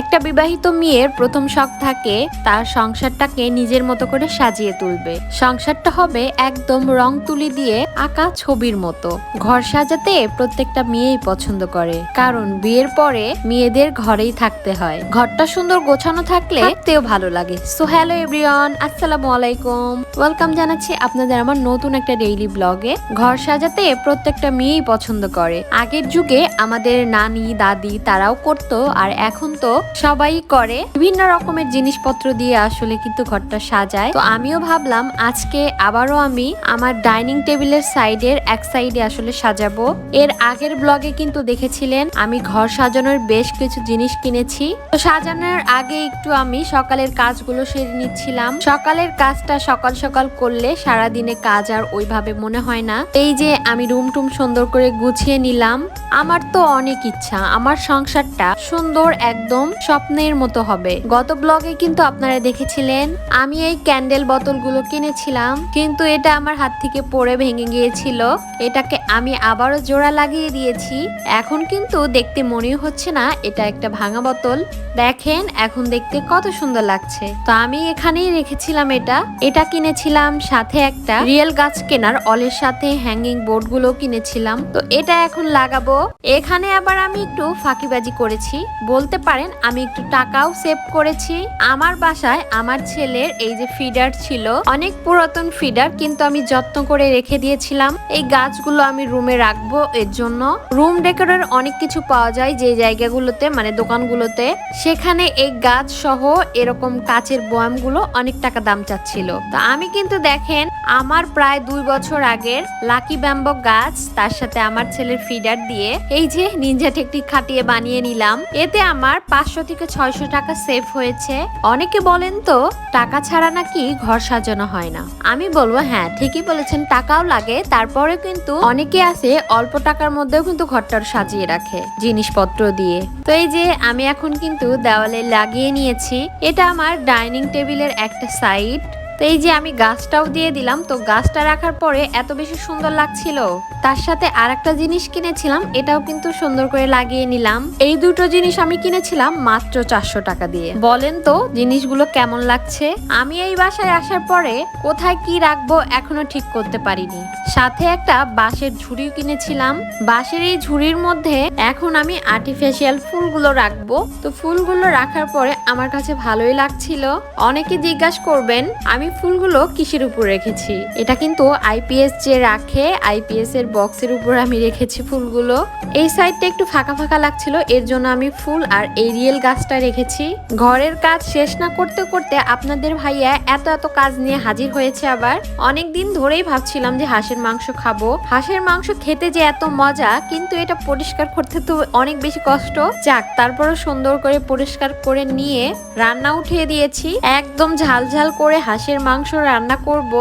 একটা বিবাহিত মেয়ের প্রথম শখ থাকে, তার সংসারটাকে নিজের মতো করে সাজিয়ে তুলবে। সংসারটা হবে একদম রং তুলি দিয়ে আঁকা ছবির মতো। ঘর সাজাতে প্রত্যেকটা মেয়েই পছন্দ করে, কারণ বিয়ের পরে মেয়েদের ঘরেই থাকতে হয়। ঘরটা সুন্দর গোছানো থাকলে তেও ভালো লাগে। সো হ্যালো এভরিওয়ান আসসালামু আলাইকুম। ওয়েলকাম জানাচ্ছি আপনাদের আমার নতুন একটা ডেইলি ব্লগে ঘর সাজাতে প্রত্যেকটা মেয়েই পছন্দ করে। আগের যুগে আমাদের নানি, দাদি তারাও করতো, আর এখন তো সবাই করে। বিভিন্ন রকমের জিনিসপত্র দিয়ে আসলে কিন্তু ঘরটা সাজায়। তো আমিও ভাবলাম আজকে আবারও আমি আমার ডাইনিং টেবিলের সাইডের এক সাইডে আসলে সাজাবো। এর আগের ব্লগে কিন্তু দেখেছিলেন, আমি ঘর সাজানোর বেশ কিছু জিনিস কিনেছি। তো সাজানোর আগে একটু আমি সকালের কাজগুলো সেরে নিচ্ছিলাম। সকালের কাজটা সকাল সকাল করলে সারা দিনে কাজ আর ওইভাবে মনে হয় না। এই যে আমি রুম টুম সুন্দর করে গুছিয়ে নিলাম, আমার তো অনেক ইচ্ছা। আমার সংসারটা সুন্দর একদম স্বপ্নের মতো হবে। গত ব্লগে কিন্তু আপনারা দেখেছিলেন, আমি এই ক্যান্ডেল বোতলগুলো কিনেছিলাম, কিন্তু এটা আমার হাত থেকে পড়ে ভেঙে গিয়েছিল। এটাকে আমি আবারও জোড়া লাগিয়ে দিয়েছি। এখন কিন্তু দেখতে মনেই হচ্ছে না, এটা একটা ভাঙা বোতল। দেখেন, এখন দেখতে কত সুন্দর লাগছে। তো আমি এখানেই রেখেছিলাম এটা। এটা কিনেছিলাম সাথে একটা রিয়েল গাছ কেনার অলের সাথে হ্যাঙ্গিং বোর্ডগুলো কিনেছিলাম। তো এটা এখন লাগাবো। এখানে আবার আমি একটু ফাঁকিবাজি করেছি। বলতে পারেন আমি একটু টাকাও সেভ করেছি। আমার বাসায় আমার ছেলের এই যে ফিডার ছিল, অনেক পুরাতন ফিডার কিন্তু আমি যত্ন করে রেখে দিয়েছিলাম। এই গাছগুলো আমি রুমে রাখব এর জন্য। রুম ডেকোরের অনেক কিছু পাওয়া যায় যে জায়গাগুলোতে মানে দোকানগুলোতে। সেখানে এই গাছ সহ এরকম কাচের বয়ামগুলো অনেক টাকা দাম চাচ্ছিল। তো আমি কিন্তু দেখেন, আমার প্রায় দুই বছর আগের লাকি ব্যাম্বক গাছ, তার সাথে আমার ছেলের ফিডার দিয়ে এই যে নিনজা টেকনিক খাটিয়ে বানিয়ে নিলাম। এতে আমার পাঁচশো থেকে ছয়শো টাকা সেভ হয়েছে। অনেকে বলেন তো, টাকা ছাড়া নাকি ঘর সাজানো হয় না। আমি বলব হ্যাঁ ঠিকই বলেছেন, টাকাও লাগে। তারপরে কিন্তু অনেকে আছে, অল্প টাকার মধ্যেও কিন্তু ঘরটা সাজিয়ে রাখে জিনিসপত্র দিয়ে। তো এই যে, আমি এখন কিন্তু দেওয়ালে লাগিয়ে নিয়েছি। এটা আমার ডাইনিং টেবিলের একটা সাইড। তো এই যে আমি গাছটাও দিয়ে দিলাম, তো গাছটা রাখার পরে এত বেশি সুন্দর লাগছিল। তার সাথে আর একটা জিনিস কিনেছিলাম, এটাও কিন্তু সুন্দর করে লাগিয়ে নিলাম। এই দুটো জিনিস আমি কিনেছিলাম মাত্র চারশো টাকা দিয়ে। বলেন তো জিনিসগুলো কেমন লাগছে? আমি এই বাসায় আসার পরে কোথায় কি রাখব এখনও ঠিক করতে পারিনি। সাথে একটা বাঁশের ঝুড়িও কিনেছিলাম। বাঁশের এই ঝুড়ির মধ্যে এখন আমি আর্টিফিশিয়াল ফুলগুলো রাখব। তো ফুলগুলো রাখার পরে আমার কাছে ভালোই লাগছিল। অনেকে জিজ্ঞাসা করবেন, আমি ফুলগুলো কিসের উপর রেখেছি? এটা কিন্তু আইপিএস যে রাখে আইপিএস এর বক্সের উপর আমি রেখেছি ফুলগুলো। এই সাইডটা একটু ফাঁকা ফাঁকা লাগছিল, এর জন্য আমি ফুল আর এই রিয়েল গাছটা রেখেছি। ঘরের কাজ শেষ না করতে করতে আপনাদের ভাইয়া এত এত কাজ নিয়ে হাজির হয়েছে আবার। অনেক দিন ধরেই ভাবছিলাম যে হাঁসের মাংস খাব। হাঁসের মাংস খেতে যে এত মজা, কিন্তু এটা পরিষ্কার করতে তো অনেক বেশি কষ্ট। যাক তারপরে সুন্দর করে পরিষ্কার করে নিয়ে রান্না উঠিয়ে দিয়েছি। একদম ঝাল ঝাল করে হাঁসের মাংস রান্না করব।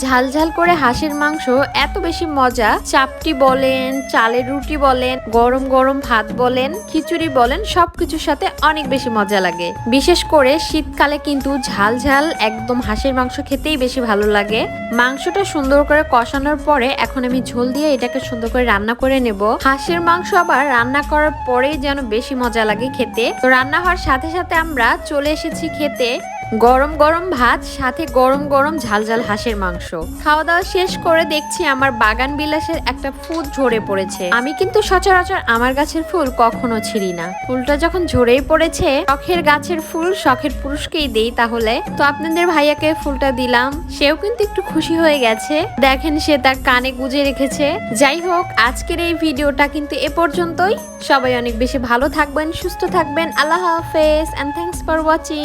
ঝাল ঝাল করে হাঁসের মাংস, এত বেশি মজা। চাপটি বলেন, চালের রুটি বলেন, গরম গরম ভাত বলেন, খিচুড়ি বলেন, সবকিছুর সাথে অনেক বেশি মজা লাগে। বিশেষ করে শীতকালে কিন্তু ঝাল ঝাল একদম হাঁসের মাংস খেতেই বেশি ভালো লাগে। মাংসটা সুন্দর করে কষানোর পরে এখন আমি ঝোল দিয়ে এটাকে সুন্দর করে রান্না করে নেব। হাঁসের মাংস আবার রান্না করার পরেই যেন বেশি মজা লাগে খেতে। তো রান্না হওয়ার সাথে সাথে আমরা চলে এসেছি খেতে। গরম গরম ভাত, সাথে গরম গরম ঝাল ঝাল হাঁসের মাংস। খাওয়া দাওয়া শেষ করে দেখছি আমার বাগান বিলাসের একটা ফুল ঝরে পড়েছে। আমি কিন্তু সচরাচর আমার গাছের ফুল কখনো ছিঁড়ি না। ফুলটা যখন ঝরেই পড়েছে, শখের গাছের ফুল শখের পুরুষকেই দেই তাহলে। তো আপনাদের ভাইয়াকে ফুলটা দিলাম, সেও কিন্তু একটু খুশি হয়ে গেছে। দেখেন সে তার কানে গুজে রেখেছে। যাই হোক, আজকের এই ভিডিওটা কিন্তু এ পর্যন্তই। সবাই অনেক বেশি ভালো থাকবেন, সুস্থ থাকবেন। আল্লাহ হাফেজ অ্যান্ড থ্যাংকস ফর ওয়াচিং